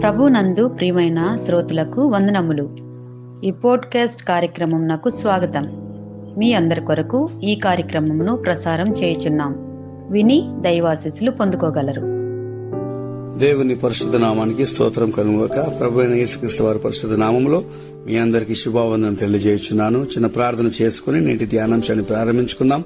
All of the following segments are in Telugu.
ప్రభునందు ప్రియమైన శ్రోతలకు వందనములు. ఈ పోడ్కాస్ట్ కార్యక్రమం నాకు స్వాగతం. మీ అందరి కొరకు ఈ కార్యక్రమమును ప్రసారం చేయుచున్నాం. విని దైవాశిస్సులు పొందుకోగలరు. దేవుని పరిశుద్ధ నామానికి స్తోత్రం కనుగొక ప్రభు అయిన యేసుక్రీస్తు వారి పరిశుద్ధ నామంలో మీ అందరికీ శుభావందనం తెలియజేయుచున్నాను. చిన్న ప్రార్థన చేసుకుని నేటి ధ్యానాంశాన్ని ప్రారంభించుకుందాం.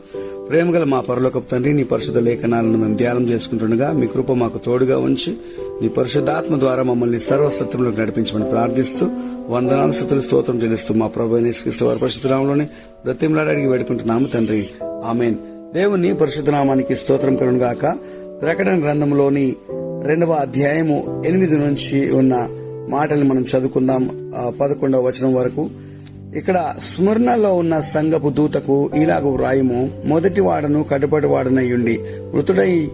ప్రేమగల మా పరలోకపు తండ్రి నీ పరిశుద్ధ లేఖనాలను మేము ధ్యానం చేసుకుంటుండగా మీ కృప మాకు తోడుగా ఉంచి నీ పరిశుద్ధాత్మ ద్వారా మమ్మల్ని సర్వసత్యంలోకి నడిపించమని ప్రార్థిస్తూ వందనాలు స్థుతులు స్తోత్రం చెల్లిస్తూ మా ప్రభు అయిన యేసుక్రీస్తు వారి వేడుకుంటున్నాము తండ్రి. ఆమెన్. దేవుని పరిశుద్ధనామానికి స్తోత్రం కలుగాక ప్రకటన గ్రంథంలోని రెండవ అధ్యాయము ఎనిమిది నుంచి ఉన్న మాటలు మనం చదువుకుందాం. పదకొండవ వచనం వరకు. ఇక్కడ స్మరణలో ఉన్న సంగపు దూతకు ఇలాగ వ్రాయము. మొదటి వాడను కటుపటి వాడనయ్యుండి మృతుడై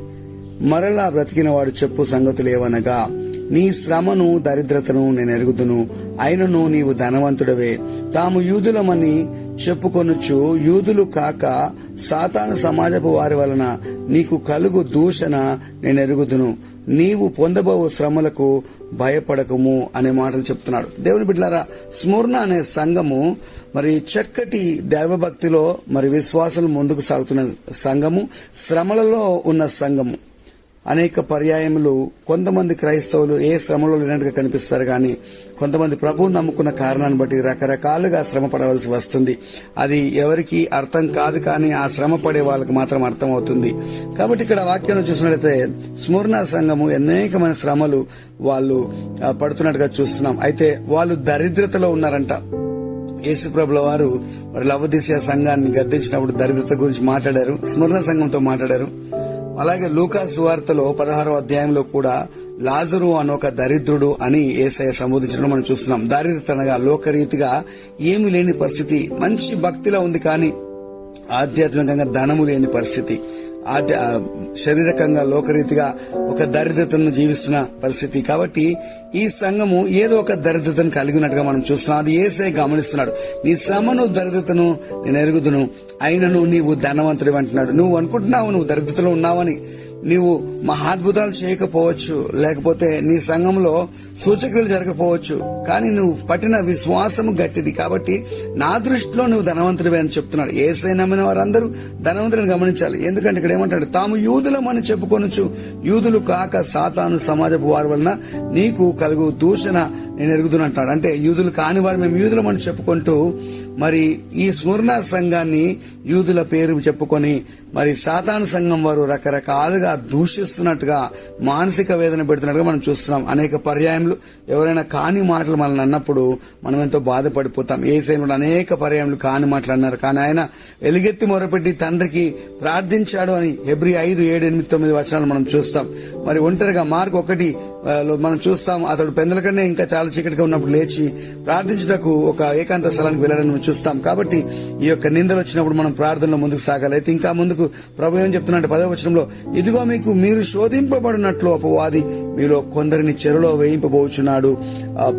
మరలా బ్రతికిన వాడు చెప్పు సంగతులేవనగా నీ శ్రమను దరిద్రతను నేను ఎరుగుదును. అయినను నీవు ధనవంతుడవే. తాము యూదులమని చెప్పుకొనుచు యూదులు కాక సాతాను సమాజపు వారి వలన నీకు కలుగు దూషణ నేను ఎరుగుదును నీవు పొందబో శ్రమలకు భయపడకము అనే మాటలు చెప్తున్నాడు. దేవుని బిడ్డలారా స్మూర్ణ అనే సంఘము మరి చక్కటి దైవభక్తిలో మరి విశ్వాసం ముందుకు సాగుతున్న సంఘము శ్రమలలో ఉన్న సంఘము. అనేక పర్యాయములు కొంతమంది క్రైస్తవులు ఏ శ్రమలో లేనట్టుగా కనిపిస్తారు కానీ కొంతమంది ప్రభువు నమ్ముకున్న కారణాన్ని బట్టి రకరకాలుగా శ్రమ పడవలసి వస్తుంది. అది ఎవరికి అర్థం కాదు కానీ ఆ శ్రమ పడే వాళ్ళకి మాత్రం అర్థం అవుతుంది కాబట్టి ఇక్కడ వాక్యంలో చూసినట్లయితే స్మూర్ణ సంఘము అనేకమైన శ్రమలు వాళ్ళు పడుతున్నట్టుగా చూస్తున్నాం. అయితే వాళ్ళు దరిద్రతలో ఉన్నారంట. యేసుప్రభుల వారు మరి సంఘాన్ని గద్దించినప్పుడు దరిద్రత గురించి మాట్లాడారు స్మరణ సంఘంతో మాట్లాడారు. అలాగే లూకాసు వార్తలో పదహారో అధ్యాయంలో కూడా లాజరు అని ఒక దరిద్రుడు అని ఏసయ్య సంబోధించడం మనం చూస్తున్నాం. దారిద్రతనగా లోకరీతిగా ఏమి లేని పరిస్థితి. మంచి భక్తిలో ఉంది కానీ ఆధ్యాత్మికంగా ధనము లేని పరిస్థితి. శారీరకంగా లోకరీతిగా ఒక దరిద్రతను జీవిస్తున్న పరిస్థితి. కాబట్టి ఈ సంఘము ఏదో ఒక దరిద్రతను కలిగి ఉన్నట్టుగా మనం చూస్తున్నాం. అది ఏసై గమనిస్తున్నాడు. నీ శ్రమను దరిద్రతను నేను ఎరుగుదును. అయినను నీవు ధనవంతుడు అంటున్నాడు. నువ్వు అనుకుంటున్నావు నువ్వు దరిద్రతలో ఉన్నావని. నీవు మహాద్భుతాలు చేయకపోవచ్చు లేకపోతే నీ సంఘంలో సూచక్రియలు జరగకపోవచ్చు. కానీ నువ్వు పట్టిన విశ్వాసము గట్టిది కాబట్టి నా దృష్టిలో నువ్వు ధనవంతుడివే అని చెప్తున్నాడు. ఏసై నమ్మిన వారందరూ ధనవంతుడిని గమనించాలి. ఎందుకంటే ఇక్కడ ఏమంటాడు? తాము యూదులమని చెప్పుకొనొచ్చు యూదులు కాక సాతాను సమాజపు వారి వలన నీకు కలుగు దూషణ నేను ఎరుగుతున్నట్టాడు అంటే యూదులు కాని వారు మేము యూదులమని చెప్పుకుంటూ మరి ఈ స్మరణ సంఘాన్ని యూదుల పేరు చెప్పుకొని మరి సాతాను సంఘం వారు రకరకాలుగా దూషిస్తున్నట్టుగా మానసిక వేదన పెడుతున్నట్టుగా మనం చూస్తున్నాం. అనేక పర్యాయములు. ఎవరైనా కాని మాటలు మనల్ని అన్నప్పుడు మనం ఎంతో బాధపడిపోతాం. ఏ కూడా అనేక పర్యాయములు కాని మాటలు అన్నారు. కానీ ఆయన ఎలుగెత్తి మొరపెట్టి తండ్రికి ప్రార్థించాడు అని ఎబ్రి ఐదు ఏడు ఎనిమిది తొమ్మిది వచనాలు మనం చూస్తాం. మరి ఒంటరిగా మార్క్ ఒకటి మనం చూస్తాం అతడు పెందల కన్నా ఇంకా చాలా చీకటిగా ఉన్నప్పుడు లేచి ప్రార్థించుటకు ఒక ఏకాంత స్థలానికి వెళ్ళడం చూస్తాం. కాబట్టి ఈ యొక్క నిందలు వచ్చినప్పుడు మనం ప్రార్థనలో ముందుకు సాగాలి. అయితే ఇంకా ముందుకు ప్రభు ఏం చెప్తున్నాడు పదవ వచనంలో ఇదిగో మీకు మీరు శోధింపబడినట్లు అపవాది మీలో కొందరిని చెరులో వేయింపబోచున్నాడు.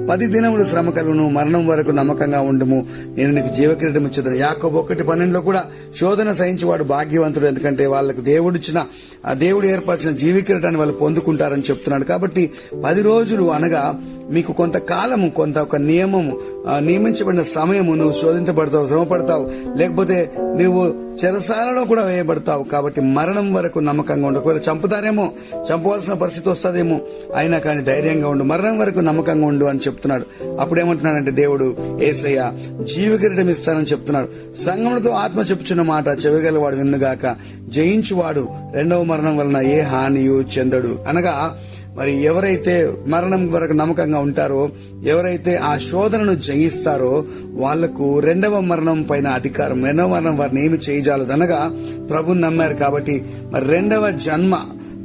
పది దినములు శ్రమ కలుగును మరణం వరకు నమ్మకంగా ఉండము. నేను నీకు జీవకిరీటం ఇచ్చేదని యాకోబు ఒకటి పన్నెండులో కూడా శోధన సహించేవాడు భాగ్యవంతుడు ఎందుకంటే వాళ్ళకి దేవుడిచ్చిన ఆ దేవుడు ఏర్పరిచిన జీవికిరీటాన్ని వాళ్ళు పొందుకుంటారని చెప్తున్నాడు. కాబట్టి పది రోజులు అనగా మీకు కొంతకాలము కొంత ఒక నియమము నియమించబడిన సమయము నువ్వు శోధించబడతావు శ్రమ పడతావు లేకపోతే నువ్వు చెరసాలలో కూడా వేయబడతావు. కాబట్టి మరణం వరకు నమ్మకంగా ఉండు. ఒకవేళ చంపుతారేమో చంపవలసిన పరిస్థితి వస్తుందేమో అయినా కానీ ధైర్యంగా ఉండు. మరణం వరకు నమ్మకంగా ఉండు అని చెప్తున్నాడు. అప్పుడు ఏమంటున్నాడంటే దేవుడు ఏసయ్య జీవకిరీటం ఇస్తానని చెప్తున్నాడు. సంగములతో ఆత్మ చెప్పుచున్న మాట చెవిగలవాడు విన్నుగాక. జయించువాడు రెండవ మరణం వలన ఏ హానియు చెందడు. అనగా మరి ఎవరైతే మరణం వరకు నమ్మకంగా ఉంటారో ఎవరైతే ఆ శోధనను జయిస్తారో వాళ్ళకు రెండవ మరణం పైన అధికారం రెండవ మరణం వారిని ఏమి చేయజాలదు అనగా ప్రభుని నమ్మారు కాబట్టి మరి రెండవ జన్మ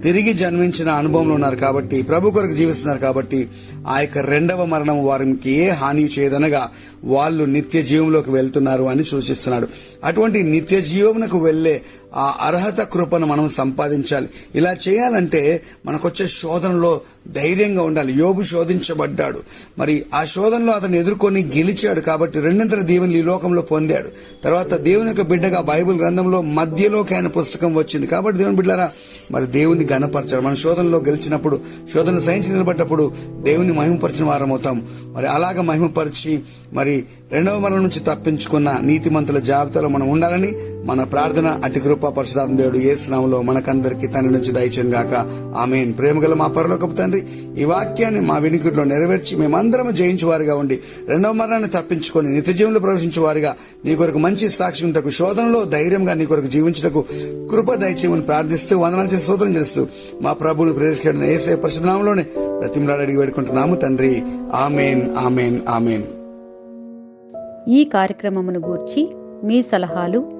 తిరిగి జన్మించిన అనుభవంలో ఉన్నారు కాబట్టి ప్రభు కొరకు జీవిస్తున్నారు కాబట్టి ఆ యొక్క రెండవ మరణం వారికి ఏ హాని చేయదనగా వాళ్ళు నిత్య జీవంలోకి వెళ్తున్నారు అని సూచిస్తున్నాడు. అటువంటి నిత్య జీవమునకు వెళ్ళే ఆ అర్హత కృపను మనం సంపాదించాలి. ఇలా చేయాలంటే మనకొచ్చే శోధనలో ధైర్యంగా ఉండాలి. యోగు శోధించబడ్డాడు. మరి ఆ శోధనలో అతను ఎదుర్కొని గెలిచాడు కాబట్టి రెండింతల దేవుని ఈ లోకంలో పొందాడు. తర్వాత దేవుని యొక్క బిడ్డగా బైబిల్ గ్రంథంలో మధ్యలోకి ఆయన పుస్తకం వచ్చింది. కాబట్టి దేవుని బిడ్డారా మరి దేవుని గణపరచాలి మన శోధనలో గెలిచినప్పుడు శోధన సహించి నిలబడ్డప్పుడు దేవుని మహిమపరిచిన వారం అవుతాం మరి అలాగ మహిమపరిచి మరి రెండవ మరణం నుంచి తప్పించుకున్న నీతిమంతుల జాబితాలో మనం ఉండాలని మన ప్రార్థన అటు కృప పరిశుధాత్మ దేవుడు ఏ స్నామంలో మనకందరికి తండ్రి నుంచి దయచేను గాక. ఆమెన్. ప్రేమగల మా పరలోకపు తండ్రి ఈ వాక్యాన్ని మా వినికిట్లో నెరవేర్చి మేమందరం జయించు వారిగా ఉండి రెండవ మరణాన్ని తప్పించుకొని నిత్య జీవంలో ప్రవేశించే వారిగా నీ కొరకు మంచి సాక్షి ఉంటకు శోధనలో ధైర్యంగా నీ కొరకు జీవించటకు కృప దయచేయమని ప్రార్థిస్తూ వందనాలు చేసి శోధన చేస్తూ మా ప్రభువును ప్రేరేషణ ఏసే పరిశుధనామంలోనే ప్రతిమలాడు అడిగి వేడుకుంటున్నాము తండ్రి. Amen amen amen. ఈ కార్యక్రమమును గూర్చి మీ సలహాలు